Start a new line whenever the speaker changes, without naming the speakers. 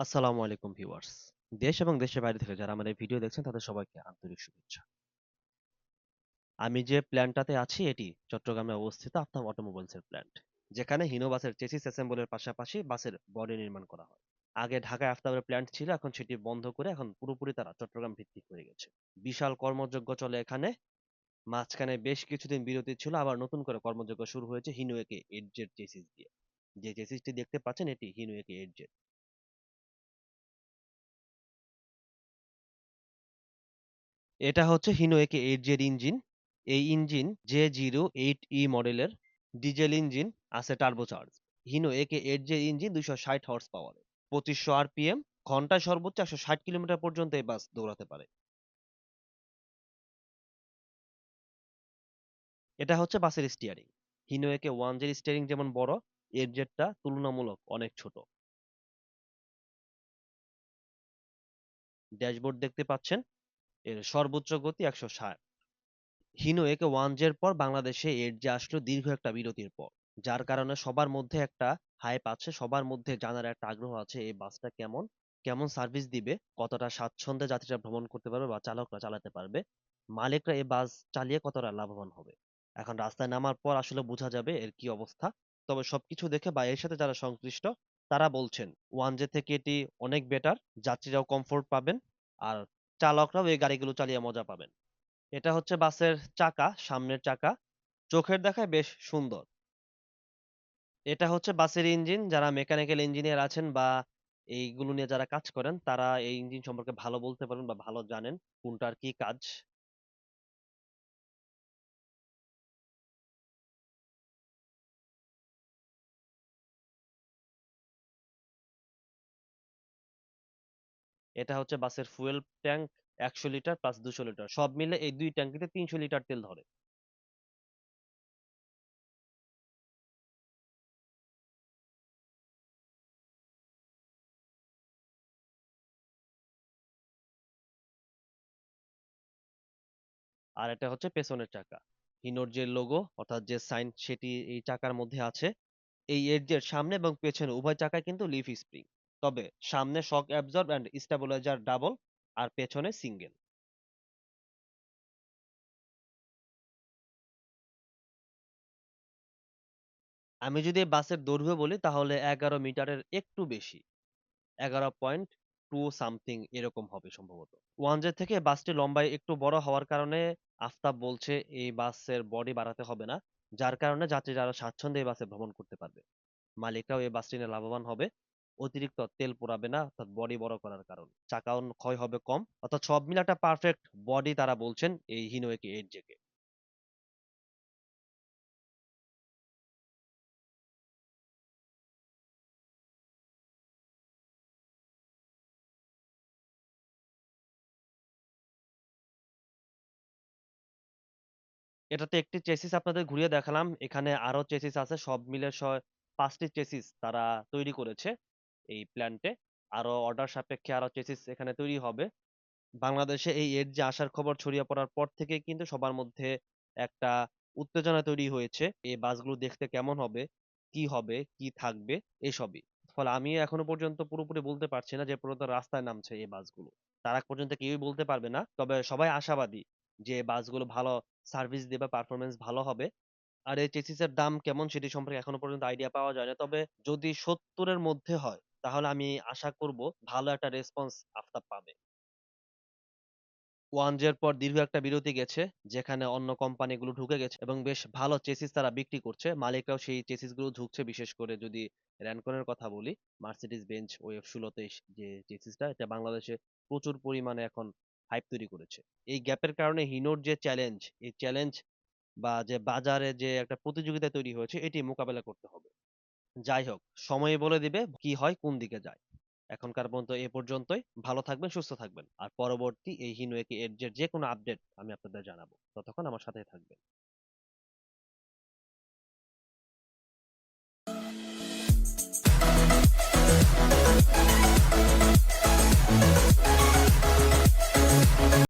আসসালামু আলাইকুম ভিউয়ার্স। দেশ এবং দেশের বাইরে থেকে যারা আমার এই ভিডিও দেখছেন, তাদের সবাইকে আন্তরিক শুভেচ্ছা। আমি যে প্ল্যান্টটাতে আছি, এটি চট্টগ্রামে অবস্থিত আফতাব অটোমোবাইলসের প্ল্যান্ট, যেখানে হিনো বাসের চেসিস অ্যাসেম্বলের পাশাপাশি বাসের বডি নির্মাণ করা হয়। আগে ঢাকায় আফতাবের প্ল্যান্ট ছিল, এখন সেটি বন্ধ করে এখন পুরোপুরি তারা চট্টগ্রাম ভিত্তিক হয়ে গেছে। বিশাল কর্মযজ্ঞ চলে এখানে। মাঝখানে বেশ কিছুদিন বিরতি ছিল, আবার নতুন করে কর্মযজ্ঞ শুরু হয়েছে হিনোয়েকে এডজের চেসিস দিয়ে। যে চেসিসটি দেখতে পাচ্ছেন, এটি হিনোয়েকে এডজের এটা হচ্ছে Hino A K eight Z engine এই engine J zero eight E মডেলের ডিজেল ইঞ্জিন আছে turbocharge Hino A K eight Z engine দুইশো ষাট হর্স পাওয়ার পঁচিশশো আরপিএম ঘন্টায় সর্বোচ্চ একশো ষাট কিলোমিটার পর্যন্ত এই বাস দৌড়াতে পারে। এটা হচ্ছে বাসের steering Hino A K one Z steering যেমন বড় এর জেডটা তুলনামূলক অনেক ছোট। ড্যাশবোর্ড দেখতে পাচ্ছেন। এর সর্বোচ্চ গতি একশো ষাট। হিনো একে ওয়ান জের পর বাংলাদেশে এর যে আসলো দীর্ঘ একটা বিরতির পর, যার কারণে সবার মধ্যে একটা হাইপ আছে, সবার মধ্যে জানার একটা আগ্রহ আছে এই বাসটা কেমন কেমন সার্ভিস দিবে, কতটা স্বাচ্ছন্দ্যে যাত্রীরা ভ্রমণ করতে পারবে বা চালকরা চালাতে পারবে, মালিকরা এই বাস চালিয়ে কতটা লাভবান হবে। এখন রাস্তায় নামার পর আসলে বোঝা যাবে এর কি অবস্থা। তবে সবকিছু দেখে বা এর সাথে যারা সংশ্লিষ্ট, তারা বলছেন, ওয়ান জে থেকে এটি অনেক বেটার যাত্রীরাও কমফোর্ট পাবেন, আর চালকরাও এই গাড়িগুলো চালিয়ে মজা পাবেন। এটা হচ্ছে বাসের চাকা, সামনের চাকা। চোখের দেখায় বেশ সুন্দর। এটা হচ্ছে বাসের ইঞ্জিন। যারা মেকানিক্যাল ইঞ্জিনিয়ার আছেন বা এইগুলো নিয়ে যারা কাজ করেন, তারা এই ইঞ্জিন সম্পর্কে ভালো বলতে পারেন বা ভালো জানেন কোনটার কি কাজ। এটা হচ্ছে বাসের ফুয়েল ট্যাঙ্ক একশো লিটার প্লাস দুশো লিটার সব মিলে এই দুই ট্যাঙ্কিতে তিনশো লিটার তেল ধরে। আর এটা হচ্ছে পেছনের চাকা। হিনোর যে লোগো অর্থাৎ যে সাইন সেটি এই চাকার মধ্যে আছে। এই এর সামনে এবং পেছনে উভয় চাকায় কিন্তু লিফ স্প্রিং তবে সামনে shock absorb and stabiliser double আর পেছনে সিঙ্গেল আমি যদি বাসের দৈর্ঘ্য বলি, তাহলে এগারো মিটারের একটু বেশি। এগারো পয়েন্ট টু সামথিং এরকম হবে সম্ভবত। ওয়ান জে থেকে বাসটি লম্বায় একটু বড় হওয়ার কারণে আফতাব বলছে, এই বাসের বডি বাড়াতে হবে না, যার কারণে যাত্রীরা আরও স্বাচ্ছন্দ্যে এই বাসে ভ্রমণ করতে পারবে। মালিকরাও এই বাসটি নিয়ে লাভবান হবে। অতিরিক্ত তেল পোড়াবে না, অর্থাৎ বডি বড় করার কারণে। চাকাও ক্ষয় হবে কম, অর্থাৎ সব মিলে একটা পারফেক্ট বডি তারা বলছেন এই হিনোয়েকে এইট জেকে এটাতে একটি চেসিস আপনাদের ঘুরিয়ে দেখালাম, এখানে আরও চেসিস আছে, সব মিলে পাঁচটি চেসিস তারা তৈরি করেছে। এই প্ল্যান্টে আরও অর্ডার সাপেক্ষে আরও চেসিস এখানে তৈরি হবে। বাংলাদেশে এই এর যে আসার খবর ছড়িয়ে পড়ার পর থেকে কিন্তু সবার মধ্যে একটা উত্তেজনা তৈরি হয়েছে। এই বাসগুলো দেখতে কেমন হবে, কি হবে, কি থাকবে, এসবই। ফলে আমি এখনও পর্যন্ত পুরোপুরি বলতে পারছি না যে পর্যন্ত রাস্তায় নামছে এই বাসগুলো। তার আগ পর্যন্ত কেউই বলতে পারবে না। তবে সবাই আশাবাদী যে বাসগুলো ভালো সার্ভিস দেবে পারফরমেন্স ভালো হবে। আর এই চেসিস এর দাম কেমন সেটি সম্পর্কে এখনও পর্যন্ত আইডিয়া পাওয়া যায় না তবে যদি সত্তরের মধ্যে হয় তাহলে আমি আশা করব ভালো একটা রেসপন্স আফতাব পাবে। ওয়ানের পর দীর্ঘ একটা বিরতি গেছে, যেখানে অন্য কোম্পানিগুলো ঢুকে গেছে এবং বেশ ভালো চেসিস তারা বিক্রি করছে। মালিকরাও সেই চেসিসগুলো ঝুঁকছে বিশেষ করে যদি র্যানকনের কথা বলি মার্সিডিজ বেঞ্চ ওয়েভ ষোলোতে যে চেসিসটা এটা বাংলাদেশে প্রচুর পরিমাণে এখন হাইপ তৈরি করেছে। এই গ্যাপের কারণে হিনোর যে চ্যালেঞ্জ এই চ্যালেঞ্জ বা যে বাজারে যে একটা প্রতিযোগিতা তৈরি হয়েছে, এটি মোকাবেলা করতে হবে। যাই হোক, সময় বলে দিবে কি হয়, কোন দিকে যায়। এখনকার পর্যন্ত এ পর্যন্তই। ভালো থাকবেন, সুস্থ থাকবেন। আর পরবর্তী এই হিনুয়েকি এর যে কোনো আপডেট আমি আপনাদের জানাব। ততক্ষণ আমার সাথে থাকবেন।